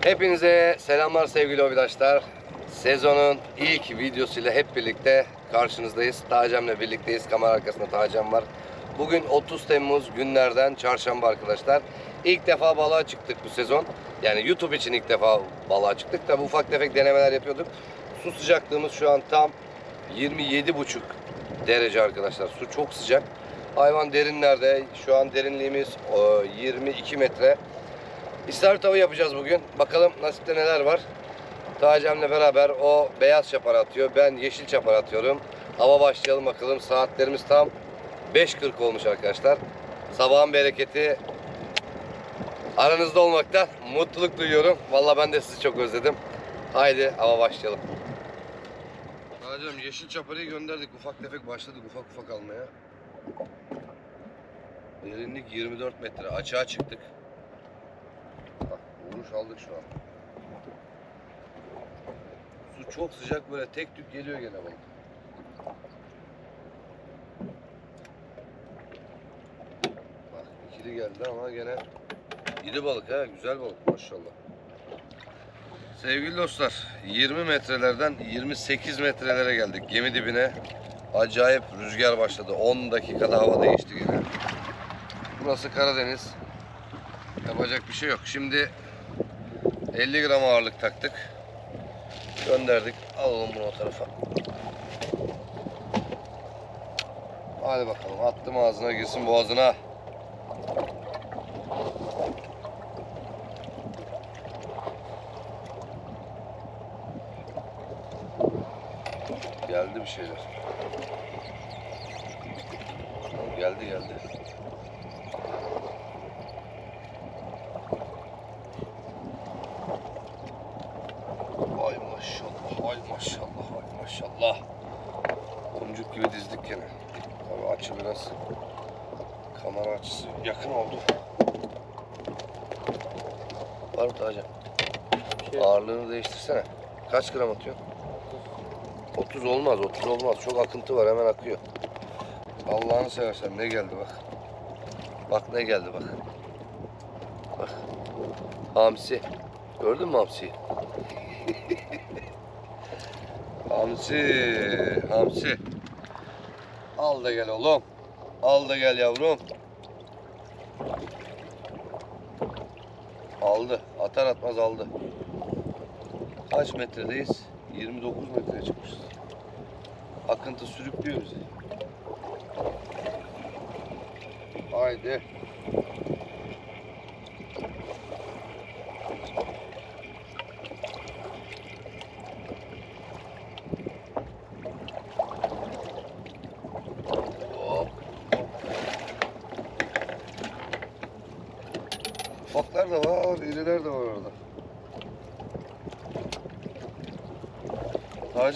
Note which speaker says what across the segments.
Speaker 1: Hepinize selamlar sevgili hobidaşlar. Sezonun ilk videosuyla hep birlikte karşınızdayız. Tacem'le birlikteyiz. Kamera arkasında Tacem var. Bugün 30 Temmuz günlerden çarşamba arkadaşlar. İlk defa balığa çıktık bu sezon. Yani YouTube için ilk defa balığa çıktık. Tabi ufak tefek denemeler yapıyorduk. Su sıcaklığımız şu an tam 27,5 derece arkadaşlar. Su çok sıcak. Hayvan derinlerde. Şu an derinliğimiz o, 22 metre. İstavrit avı yapacağız bugün. Bakalım nasipte neler var. Tacem'le beraber o beyaz çapar atıyor. Ben yeşil çapar atıyorum. Hava başlayalım bakalım. Saatlerimiz tam 5.40 olmuş arkadaşlar. Sabahın bereketi aranızda olmaktan mutluluk duyuyorum. Vallahi ben de sizi çok özledim. Haydi hava başlayalım. Tacem yeşil çaparıyı gönderdik. Ufak tefek başladık ufak ufak almaya. Derinlik 24 metre. Açığa çıktık. Vuruş aldık şu an. Su çok sıcak böyle tek tük geliyor gene balık. Bak ikili geldi ama gene iri balık ha güzel balık maşallah. Sevgili dostlar 20 metrelerden 28 metrelere geldik gemi dibine. Acayip rüzgar başladı. 10 dakikada hava değişti gene. Burası Karadeniz. Yapacak bir şey yok. Şimdi 50 gram ağırlık taktık. Gönderdik. Alalım bunu o tarafa. Hadi bakalım. Attım ağzına girsin boğazına. Geldi bir şeyler. Geldi geldi. Vay vay maşallah, vay maşallah. Boncuk gibi dizdik gene. Tabii açı biraz kamera açısı yakın oldu. Var mı Taca?
Speaker 2: şey
Speaker 1: Ağırlığını değiştirsene. Kaç gram atıyorsun? 30 olmaz, 30 olmaz. Çok akıntı var, hemen akıyor. Allah'ını seversen ne geldi bak. Bak ne geldi bak. Bak. Hamsi. Gördün mü hamsiyi? Hamsi, hamsi. Al da gel oğlum. Al da gel yavrum. Aldı. Atar atmaz aldı. Kaç metredeyiz? 29 metreye çıkmışız. Akıntı sürüklüyor bizi. Haydi. Hop. Ufaklar da var, iriler de var orada.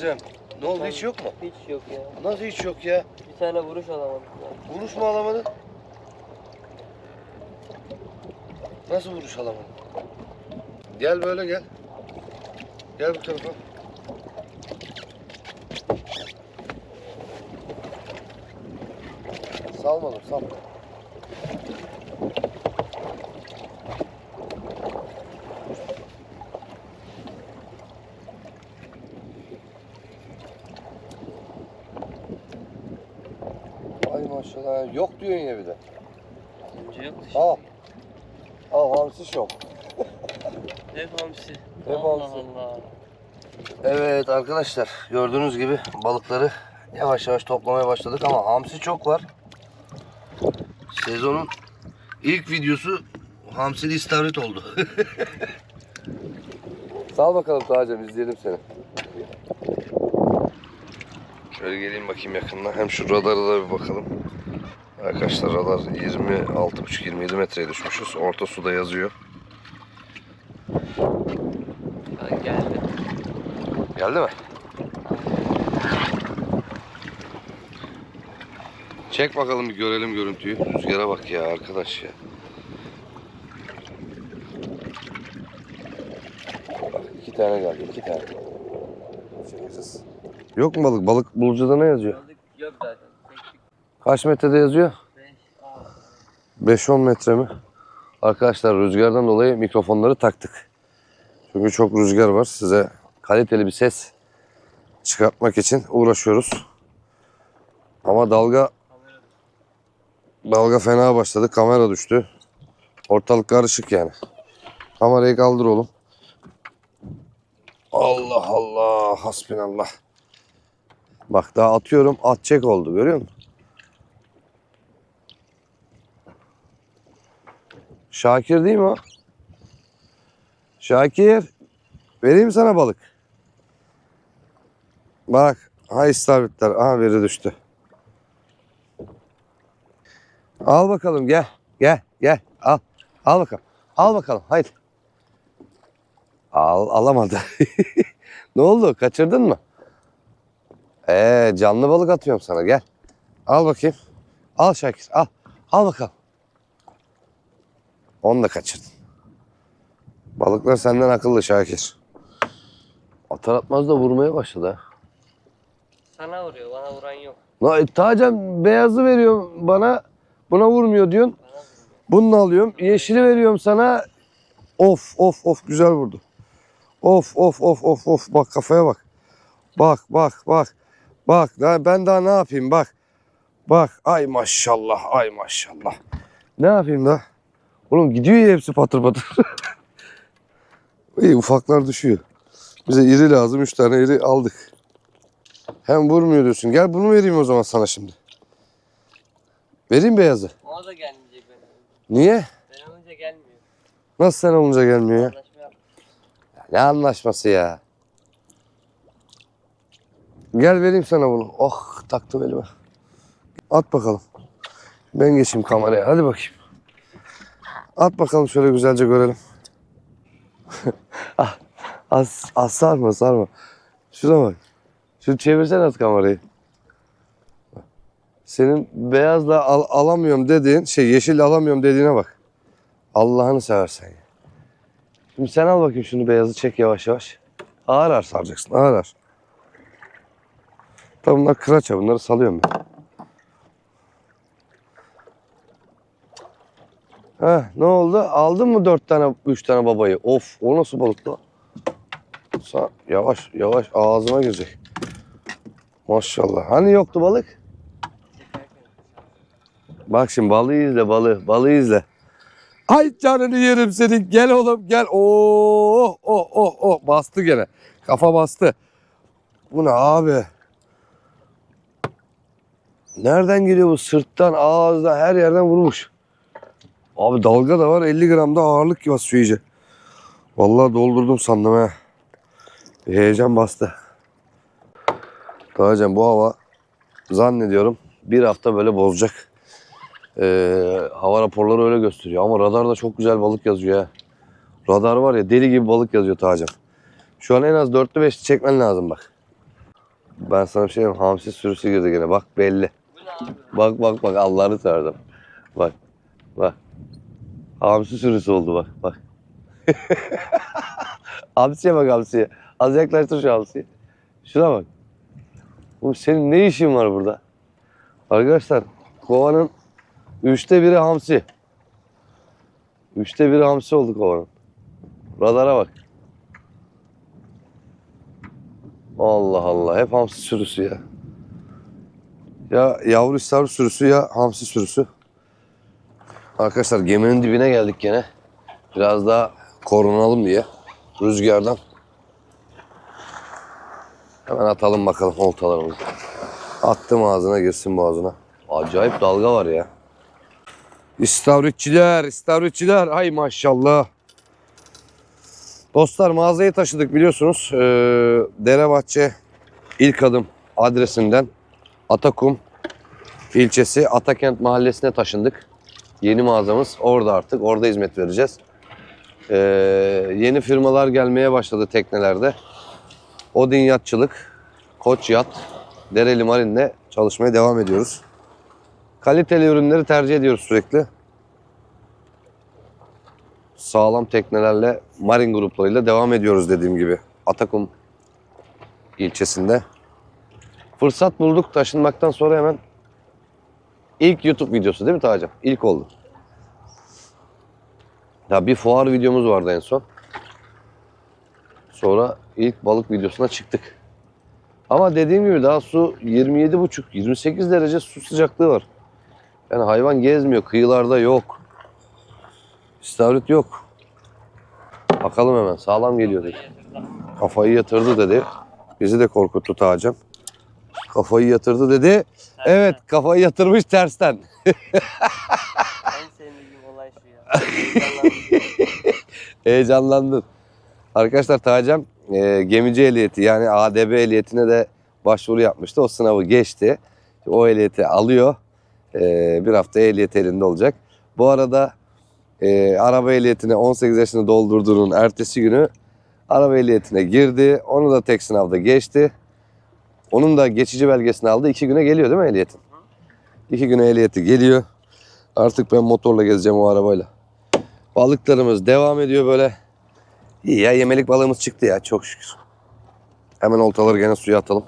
Speaker 1: Tacem, ne oldu hiç yok mu?
Speaker 2: Hiç yok ya.
Speaker 1: Nasıl hiç yok ya?
Speaker 2: Bir tane vuruş alamadık ya.
Speaker 1: Vuruş mu alamadın? Nasıl vuruş alamadın? Gel böyle gel. Gel bu tarafa. Salmadım, salmadım. Ay maşallah. Yok diyorsun ya bir de.
Speaker 2: Önce yoktu
Speaker 1: Al. Al hamsi şok.
Speaker 2: Hep hamsi.
Speaker 1: Hep
Speaker 2: Allah
Speaker 1: hamsi.
Speaker 2: Allah.
Speaker 1: Evet arkadaşlar gördüğünüz gibi balıkları yavaş yavaş toplamaya başladık ama hamsi çok var. Sezonun ilk videosu hamsili istavrit oldu. Sal bakalım Tacem izleyelim seni. Şöyle geleyim bakayım yakından. Hem şu radara da bir bakalım. Arkadaşlar radar 26,5-27 metreye düşmüşüz. Orta suda yazıyor.
Speaker 2: Ben geldim.
Speaker 1: Geldi mi? Çek bakalım bir görelim görüntüyü. Rüzgara bak ya arkadaş ya. Bak iki tane geldi iki tane. Çekeceğiz. Yok mu balık? Balık bulucuda ne yazıyor?
Speaker 2: Balık yok zaten. Çektik.
Speaker 1: Kaç metrede yazıyor?
Speaker 2: 5.
Speaker 1: 5-10 metre mi? Arkadaşlar rüzgardan dolayı mikrofonları taktık. Çünkü çok rüzgar var. Size kaliteli bir ses çıkartmak için uğraşıyoruz. Ama dalga dalga fena başladı. Kamera düştü. Ortalık karışık yani. Kamerayı kaldır oğlum. Allah Allah. Hasbinallah. Bak daha atıyorum. Atacak oldu. Görüyor musun? Şakir değil mi o? Şakir. Vereyim sana balık. Bak. Ha istavritler. Aha biri düştü. Al bakalım gel. Gel gel. Al. Al bakalım. Al bakalım. Haydi. Al alamadı. ne oldu? Kaçırdın mı? Ee, canlı balık atıyorum sana. Gel. Al bakayım. Al Şakir. Al. Al bakalım. Onu da kaçırdın. Balıklar senden akıllı Şakir. Atar atmaz da vurmaya başladı ha.
Speaker 2: Sana vuruyor, bana vuran yok.
Speaker 1: La e, Tacan beyazı veriyorum bana. Buna vurmuyor diyorsun.
Speaker 2: Bana vuruyor.
Speaker 1: Bunu alıyorum. Yeşili veriyorum sana. Of of of güzel vurdu. Of of of of of bak kafaya bak. Bak bak bak. Bak daha- ben daha ne yapayım bak. Bak ay maşallah ay maşallah. Ne yapayım da? Oğlum gidiyor ya hepsi patır patır. İyi ufaklar düşüyor. Bize iri lazım. Üç tane iri aldık. Hem vurmuyor diyorsun. Gel bunu vereyim o zaman sana şimdi. Vereyim beyazı.
Speaker 2: O da gelmeyecek ben olunca.
Speaker 1: Niye?
Speaker 2: Ben olunca gelmiyor.
Speaker 1: Nasıl sen olunca gelmiyor ya?
Speaker 2: Anlaşma yap.
Speaker 1: Ne anlaşması ya? Gel vereyim sana bunu. Oh taktım elime. At bakalım. Ben geçeyim kameraya. Hadi bakayım. At bakalım şöyle güzelce görelim. ah, az, az sarma sarma. Şuna bak. Şu çevirsene az kamerayı. Senin beyazla al- alamıyorum dediğin, şey yeşil alamıyorum dediğine bak. Allah'ını seversen. Şimdi sen al bakayım şunu beyazı çek yavaş yavaş. Ağır ağır saracaksın ağır ağır. Tamam bunlar kıraça bunları salıyorum ben. Heh, ne oldu? Aldın mı dört tane, üç tane babayı? Of, o nasıl balık lan? Sa yavaş, yavaş ağzıma girecek. Maşallah. Hani yoktu balık? Bak şimdi balığı izle, balığı, balığı izle. Ay canını yerim senin. Gel oğlum gel. Oo, oh, oh, oh. Bastı gene. Kafa bastı. Bu ne abi? Nereden geliyor bu? Sırttan, ağızdan, her yerden vurmuş. Abi dalga da var. 50 gramda ağırlık basıyor iyice. Vallahi doldurdum sandım ha. Bir heyecan bastı. Dayıcan bu hava zannediyorum bir hafta böyle bozacak. Ee, hava raporları öyle gösteriyor ama radarda çok güzel balık yazıyor ha. Radar var ya deli gibi balık yazıyor Tacan. Şu an en az 4'lü 5'li çekmen lazım bak. Ben sana bir şey diyeyim. Hamsi sürüsü girdi gene. Bak belli. Bak bak bak Allah'ını severdim. Bak. Bak. Hamsi sürüsü oldu bak. Bak. hamsiye bak hamsiye. Az yaklaştır şu hamsiyi. Şuna bak. Oğlum senin ne işin var burada? Arkadaşlar kovanın üçte biri hamsi. Üçte biri hamsi oldu kovanın. Radara bak. Allah Allah. Hep hamsi sürüsü ya. Ya yavru istavrit sürüsü ya hamsi sürüsü. Arkadaşlar geminin dibine geldik gene. Biraz daha korunalım diye. Rüzgardan. Hemen atalım bakalım oltalarımızı. Attım ağzına girsin boğazına. Acayip dalga var ya. İstavritçiler, istavritçiler. Ay maşallah. Dostlar mağazayı taşıdık biliyorsunuz. Ee, Derebahçe ilk adım adresinden Atakum ilçesi Atakent mahallesine taşındık. Yeni mağazamız orada artık. Orada hizmet vereceğiz. Ee, yeni firmalar gelmeye başladı teknelerde. Odin Yatçılık, Koç Yat, Dereli Marin'le çalışmaya devam ediyoruz. Kaliteli ürünleri tercih ediyoruz sürekli. Sağlam teknelerle, marin gruplarıyla devam ediyoruz dediğim gibi. Atakum ilçesinde. Fırsat bulduk taşınmaktan sonra hemen ilk YouTube videosu değil mi Tacım? İlk oldu. Ya bir fuar videomuz vardı en son. sonra ilk balık videosuna çıktık. Ama dediğim gibi daha su 27,5-28 derece su sıcaklığı var. Yani hayvan gezmiyor. Kıyılarda yok. İstavrit yok. Bakalım hemen. Sağlam geliyor dedi. Kafayı yatırdı dedi. Bizi de korkuttu Tacem. Kafayı yatırdı dedi. Evet kafayı yatırmış tersten.
Speaker 2: En sevdiğim olay şu ya. Heyecanlandım.
Speaker 1: Heyecanlandın. Arkadaşlar Tacem e, gemici ehliyeti yani ADB ehliyetine de başvuru yapmıştı. O sınavı geçti. O ehliyeti alıyor. E, bir hafta ehliyet elinde olacak. Bu arada e, araba ehliyetine 18 yaşını doldurduğunun ertesi günü araba ehliyetine girdi. Onu da tek sınavda geçti. Onun da geçici belgesini aldı. İki güne geliyor değil mi ehliyetin? İki güne ehliyeti geliyor. Artık ben motorla gezeceğim o arabayla. Balıklarımız devam ediyor böyle. İyi ya yemelik balığımız çıktı ya çok şükür. Hemen oltaları gene suya atalım.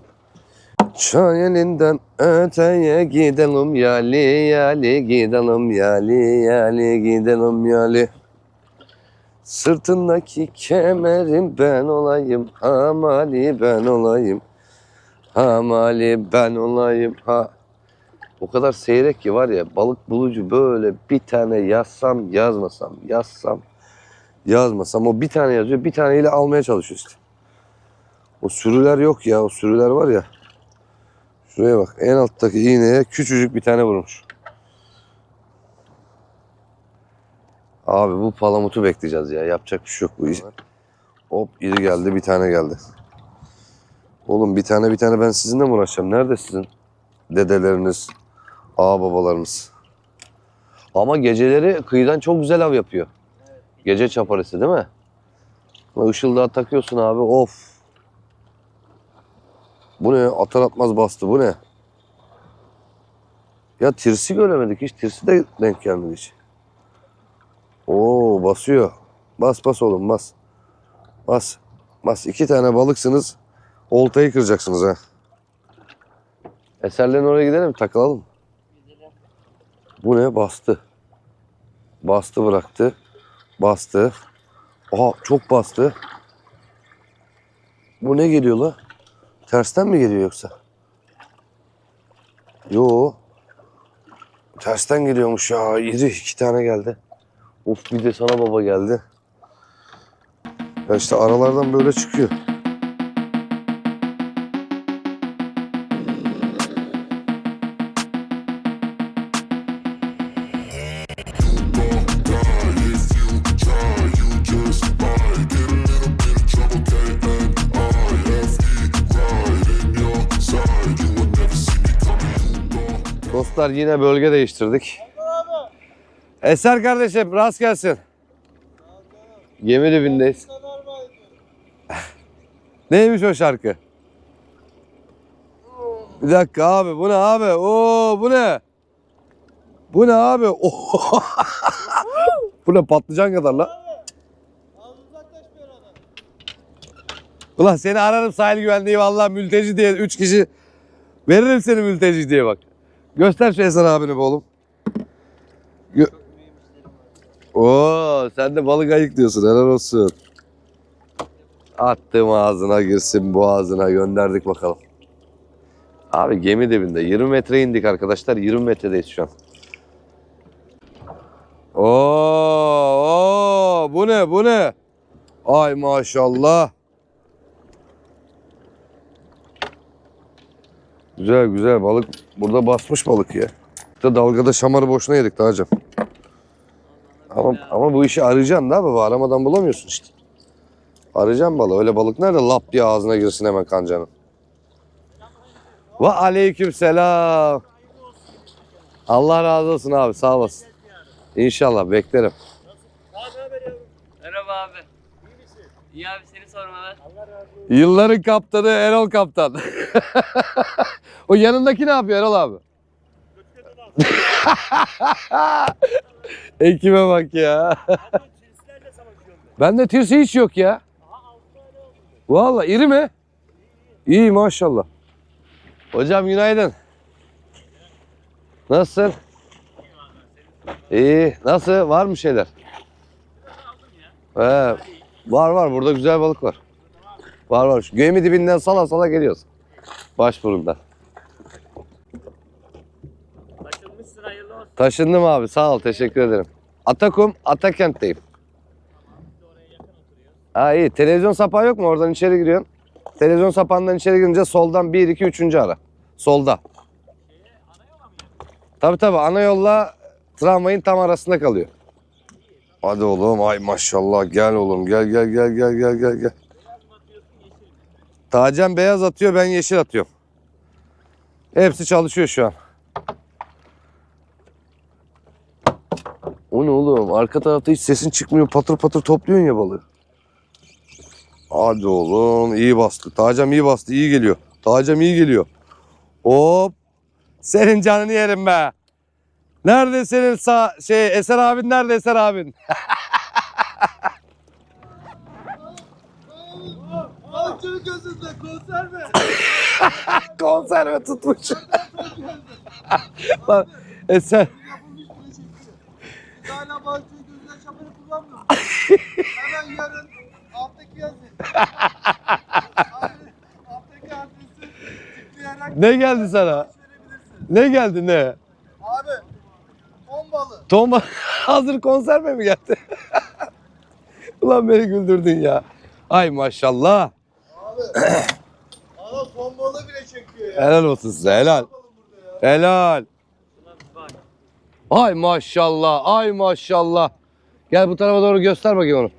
Speaker 1: Çay elinden öteye gidelim yali yali gidelim yali yali gidelim yali. Sırtındaki kemerim ben olayım hamali ben olayım. Hamali ben olayım ha. O kadar seyrek ki var ya balık bulucu böyle bir tane yazsam yazmasam yazsam yazmasam o bir tane yazıyor bir taneyle almaya çalışıyor işte. O sürüler yok ya o sürüler var ya. Şuraya bak en alttaki iğneye küçücük bir tane vurmuş. Abi bu palamutu bekleyeceğiz ya yapacak bir şey yok bu iş. Hop iri geldi bir tane geldi. Oğlum bir tane bir tane ben sizinle mi uğraşacağım? Nerede sizin dedeleriniz, ağababalarınız? Ama geceleri kıyıdan çok güzel av yapıyor. Gece çaparısı değil mi? Işıldağı takıyorsun abi of. Bu ne? Atar atmaz bastı bu ne? Ya tirsi göremedik hiç. Tirsi de denk gelmedi hiç. Oo basıyor. Bas bas oğlum bas. Bas. Bas. iki tane balıksınız. Oltayı kıracaksınız ha. Eserlerin oraya gidelim takılalım. Bu ne? Bastı. Bastı bıraktı. Bastı. Aha çok bastı. Bu ne geliyor la? Tersten mi geliyor yoksa? Yo. Tersten geliyormuş ya. İri iki tane geldi. Of bir de sana baba geldi. Ya işte aralardan böyle çıkıyor. Dostlar yine bölge değiştirdik. Eser kardeşim rast gelsin. Gemi dibindeyiz. Neymiş o şarkı? Bir dakika abi bu ne abi? Oo bu ne? Bu ne abi? Bu ne patlıcan kadar la? Ulan seni ararım sahil güvenliği vallahi mülteci diye 3 kişi veririm seni mülteci diye bak. Göster şu Esen abini be oğlum. Gö- Oo, sen de balık ayıklıyorsun helal olsun. Attım ağzına girsin boğazına gönderdik bakalım. Abi gemi dibinde 20 metre indik arkadaşlar 20 metredeyiz şu an. Oo, oo, bu ne bu ne? Ay maşallah. Güzel güzel balık. Burada basmış balık ya. Da dalgada şamarı boşuna yedik daha hocam. Ama, ama bu işi arayacaksın da baba. Aramadan bulamıyorsun işte. Arayacaksın balığı. Öyle balık nerede lap diye ağzına girsin hemen kancanın. Ve aleyküm selam. Allah razı olsun abi sağ olasın. İnşallah beklerim.
Speaker 2: Merhaba abi. İyi misin? İyi abi seni sormalı.
Speaker 1: Yılların kaptanı Erol Kaptan. o yanındaki ne yapıyor Erol abi? Ekibe bak ya. Bende tirsi hiç yok ya. Vallahi iri mi? İyi maşallah. Hocam günaydın. Nasılsın? İyi. Nasıl? Var mı şeyler? He, var var. Burada güzel balık var. Var var. Şu gemi dibinden sala sala geliyoruz.
Speaker 2: Hayırlı olsun.
Speaker 1: Taşındım abi sağ ol teşekkür ederim. Atakum, Atakent'teyim. Ha iyi. Televizyon sapağı yok mu? Oradan içeri giriyorsun. Televizyon sapağından içeri girince soldan 1, 2, 3. ara. Solda. Tabii tabii ana yolla tramvayın tam arasında kalıyor. Hadi oğlum ay maşallah gel oğlum gel gel gel gel gel gel gel. Tacem beyaz atıyor ben yeşil atıyorum. Hepsi çalışıyor şu an. O ne oğlum? Arka tarafta hiç sesin çıkmıyor. Patır patır topluyorsun ya balığı. Hadi oğlum. iyi bastı. Tacem iyi bastı. iyi geliyor. Tacem iyi geliyor. Hop. Senin canını yerim be. Nerede senin sağ şey Eser abin nerede Eser abin?
Speaker 3: Balıkçının gözünde konserve.
Speaker 1: Konserve tutmuş. Lan Eser.
Speaker 3: Hala balıkçının gözünden şapını kullanmıyor. Hemen yarın alttaki adresi tıklayarak
Speaker 1: Ne geldi sana? Ne geldi ne?
Speaker 3: Abi ton balığı.
Speaker 1: Tom hazır konserve mi geldi? Ulan beni güldürdün ya. Ay maşallah.
Speaker 3: Abi. Ana ton balığı bile çekiyor ya.
Speaker 1: Helal olsun size helal. Helal. Ay maşallah, ay maşallah. Gel bu tarafa doğru göster bakayım onu.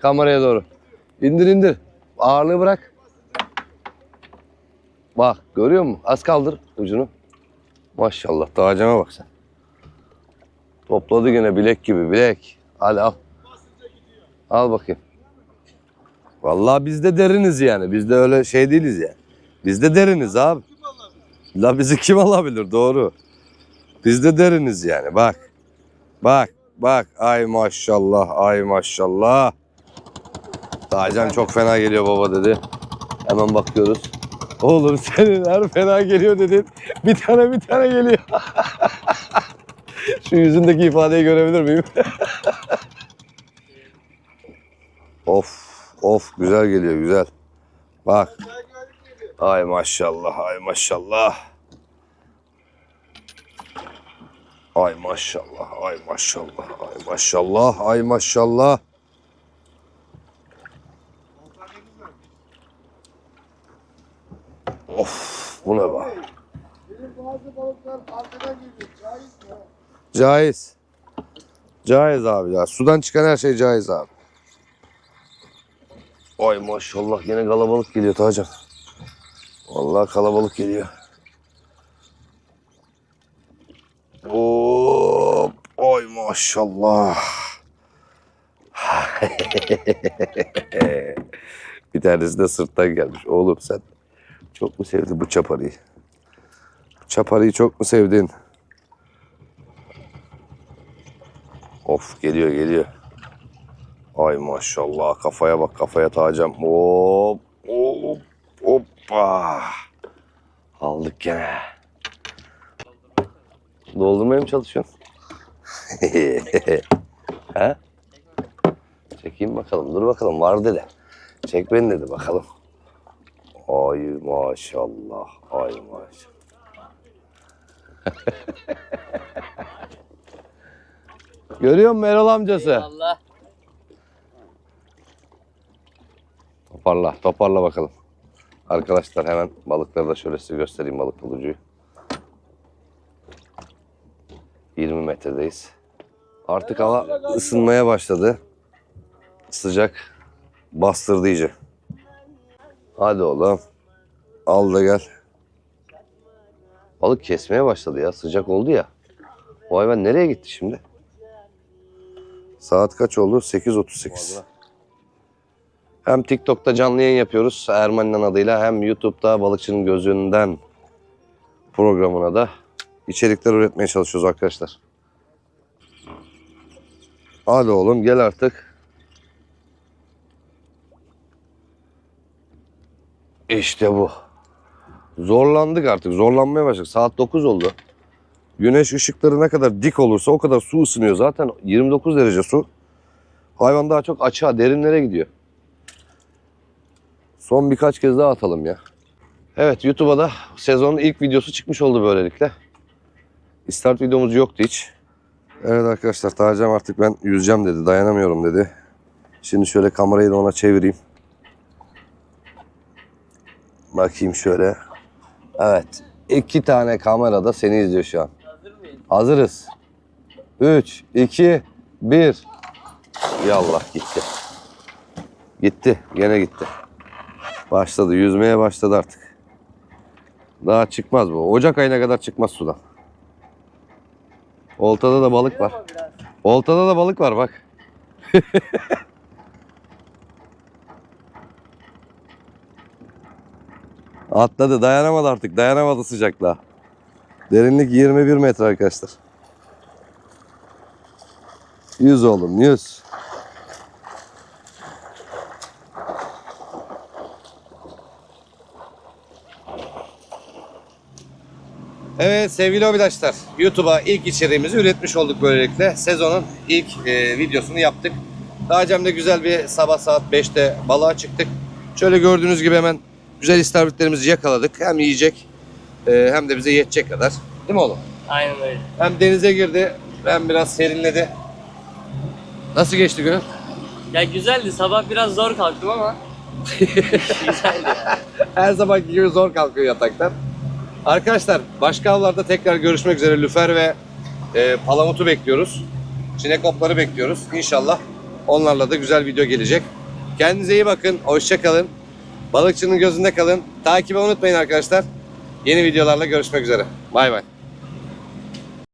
Speaker 1: Kameraya doğru. İndir indir. Ağırlığı bırak. Bak görüyor musun? Az kaldır ucunu. Maşallah taceme bak sen. Topladı gene bilek gibi bilek. Hadi al. Al bakayım. Vallahi biz de deriniz yani. Biz de öyle şey değiliz yani. Biz de deriniz abi. La bizi kim alabilir? Doğru. Biz de deriniz yani. Bak. Bak. Bak. Ay maşallah. Ay maşallah. Tacem çok fena geliyor baba dedi. Hemen bakıyoruz. Oğlum senin her fena geliyor dedin. Bir tane bir tane geliyor. Şu yüzündeki ifadeyi görebilir miyim? of. Of güzel geliyor güzel. Bak. Ay maşallah, ay maşallah. Ay maşallah, ay maşallah, ay maşallah, ay maşallah. Of, bu ne?
Speaker 3: Benim bazı balıklar arkadan geliyor. Caiz mi?
Speaker 1: Caiz. Caiz abi ya. Sudan çıkan her şey caiz abi. Ay maşallah yine kalabalık geliyor Tacım. Vallahi kalabalık geliyor. Hop. Ay maşallah. Bir tanesi de sırttan gelmiş. Oğlum sen çok mu sevdin bu çaparıyı? Bu çaparıyı çok mu sevdin? Of geliyor geliyor. Ay maşallah kafaya bak kafaya tacım. Hop hop hoppa. Aldık gene. Doldurmaya mı çalışıyorsun? He? Çekeyim bakalım. Dur bakalım. Var dedi. Çek beni dedi bakalım. Ay maşallah. Ay maşallah. Görüyor musun Erol amcası?
Speaker 2: Eyvallah.
Speaker 1: Toparla, toparla bakalım. Arkadaşlar hemen balıkları da şöyle size göstereyim balık bulucuyu. 20 metredeyiz. Artık hava ısınmaya başladı. Sıcak bastırdı iyice. Hadi oğlum. Al da gel. Balık kesmeye başladı ya. Sıcak oldu ya. O hayvan nereye gitti şimdi? Saat kaç oldu? 8.38. Hem TikTok'ta canlı yayın yapıyoruz Erman'ın adıyla hem YouTube'da Balıkçının Gözünden programına da içerikler üretmeye çalışıyoruz arkadaşlar. Hadi oğlum gel artık. İşte bu. Zorlandık artık. Zorlanmaya başladık. Saat 9 oldu. Güneş ışıkları ne kadar dik olursa o kadar su ısınıyor. Zaten 29 derece su. Hayvan daha çok açığa, derinlere gidiyor. Son birkaç kez daha atalım ya. Evet YouTube'a da sezonun ilk videosu çıkmış oldu böylelikle. İstart videomuz yoktu hiç. Evet arkadaşlar Tacem artık ben yüzeceğim dedi. Dayanamıyorum dedi. Şimdi şöyle kamerayı da ona çevireyim. Bakayım şöyle. Evet. iki tane kamera da seni izliyor şu an. Hazırız. 3, 2, 1. Yallah gitti. Gitti. Gene gitti. Başladı. Yüzmeye başladı artık. Daha çıkmaz bu. Ocak ayına kadar çıkmaz sudan. Oltada da balık var. Oltada da balık var bak. Atladı. Dayanamadı artık. Dayanamadı sıcaklığa. Derinlik 21 metre arkadaşlar. 100 oğlum 100. Evet sevgili hobidaşlar, YouTube'a ilk içeriğimizi üretmiş olduk böylelikle. Sezonun ilk e, videosunu yaptık. Dağcem'de güzel bir sabah saat 5'te balığa çıktık. Şöyle gördüğünüz gibi hemen güzel istavritlerimizi yakaladık. Hem yiyecek e, hem de bize yetecek kadar. Değil mi oğlum?
Speaker 2: Aynen öyle.
Speaker 1: Hem denize girdi hem biraz serinledi. Nasıl geçti günün?
Speaker 2: Ya güzeldi. Sabah biraz zor kalktım ama. güzeldi.
Speaker 1: Her zamanki gibi zor kalkıyor yataktan. Arkadaşlar başka avlarda tekrar görüşmek üzere. Lüfer ve e, palamutu bekliyoruz. Çinekopları bekliyoruz. İnşallah onlarla da güzel video gelecek. Kendinize iyi bakın. Hoşça kalın. Balıkçının gözünde kalın. Takibi unutmayın arkadaşlar. Yeni videolarla görüşmek üzere. Bay bay.